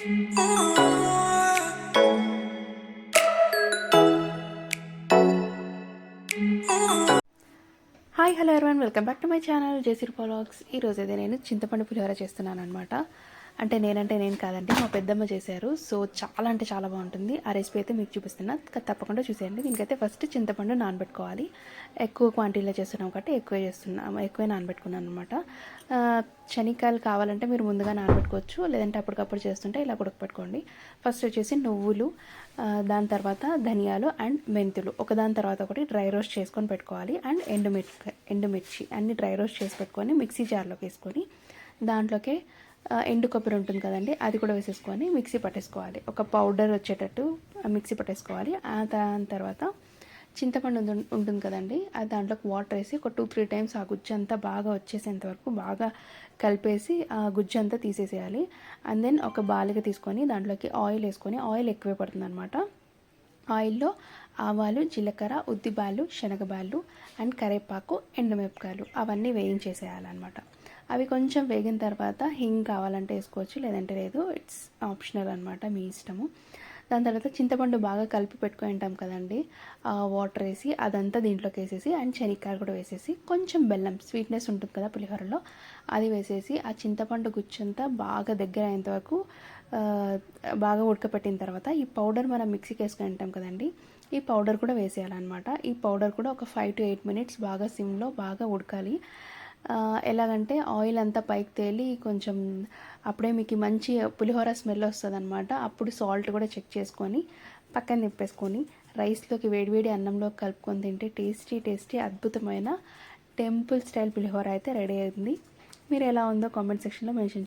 Hi hello everyone welcome back to my channel జేసీర్ పాలాక్స్ ఈరోజు అయితే నేను చింతపండు పులిహోర చేస్తున్నాను అనమాట అంటే నేనంటే నేను కాదండి మా పెద్దమ్మ చేశారు. సో చాలా అంటే చాలా బాగుంటుంది. ఆ రెసిపీ అయితే మీకు చూపిస్తున్నా. తప్పకుండా చూసేయండి. దీనికైతే ఫస్ట్ చింతపండు నానబెట్టుకోవాలి. ఎక్కువ క్వాంటిటీలో చేస్తున్నాం కాబట్టి ఎక్కువ చేస్తున్నాం ఎక్కువే నానబెట్టుకున్నాను అనమాట శనక్కాయలు కావాలంటే మీరు ముందుగా నానబెట్టుకోవచ్చు. లేదంటే అప్పటికప్పుడు చేస్తుంటే ఇలా ఉడకపెట్టుకోండి. ఫస్ట్ వచ్చేసి నువ్వులు దాని తర్వాత ధనియాలు అండ్ మెంతులు. ఒకదాని తర్వాత ఒకటి డ్రై రోస్ట్ చేసుకొని పెట్టుకోవాలి. అండ్ ఎండుమిర్చి ఎండుమిర్చి అన్ని డ్రై రోస్ట్ చేసి పెట్టుకొని మిక్సీ జార్లోకి వేసుకొని దాంట్లోకి ఎండు కొబ్బరి ఉంటుంది కదండి అది కూడా వేసేసుకొని మిక్సీ పట్టేసుకోవాలి. ఒక పౌడర్ వచ్చేటట్టు మిక్సీ పట్టేసుకోవాలి. దాని తర్వాత చింతపండు ఉంటుంది- కదండి అది దాంట్లోకి వాటర్ వేసి ఒక టూ త్రీ టైమ్స్ ఆ గుజ్జు అంతా బాగా వచ్చేసేంత వరకు బాగా కలిపేసి ఆ గుజ్జు అంతా తీసేసేయాలి. అండ్ దెన్ ఒక బాలిక తీసుకొని దాంట్లోకి ఆయిల్ వేసుకొని ఆయిల్ ఎక్కువే పడుతుంది అనమాట ఆయిల్లో ఆవాలు జీలకర్ర ఉద్దిబాలు శనగబాలు అండ్ కరేపాకు ఎండుమిరపకాయలు అవన్నీ వేయించేసేయాలన్నమాట. అవి కొంచెం వేగిన తర్వాత హింగ్ కావాలంటే వేసుకోవచ్చు లేదంటే లేదు. ఇట్స్ ఆప్షనల్ అనమాట మీ ఇష్టము. దాని తర్వాత చింతపండు బాగా కలిపి పెట్టుకొని ఉంటాం కదండి. వాటర్ వేసి అదంతా దీంట్లోకి వేసేసి అండ్ శనక్కాయలు కూడా వేసేసి కొంచెం బెల్లం స్వీట్నెస్ ఉంటుంది కదా పులిహోరలో అది వేసేసి ఆ చింతపండు గుచ్చంతా బాగా దగ్గర అయ్యేంత వరకు బాగా ఉడకపెట్టిన తర్వాత ఈ పౌడర్ మనం మిక్సీకి వేసుకొని ఉంటాం కదండి ఈ పౌడర్ కూడా వేసేయాలన్నమాట. ఈ పౌడర్ కూడా ఒక ఫైవ్ టు ఎయిట్ మినిట్స్ బాగా సిమ్లో బాగా ఉడకాలి. ఎలాగంటే ఆయిల్ అంతా పైకి తేలి కొంచెం అప్పుడే మీకు మంచి పులిహోర స్మెల్ వస్తుంది అనమాట అప్పుడు సాల్ట్ కూడా చెక్ చేసుకొని పక్కన నిప్పేసుకొని రైస్లోకి వేడివేడి అన్నంలో కలుపుకొని తింటే టేస్టీ టేస్టీ అద్భుతమైన టెంపుల్ స్టైల్ పులిహోర అయితే రెడీ అయింది. మీరు ఎలా ఉందో కామెంట్ సెక్షన్లో మెన్షన్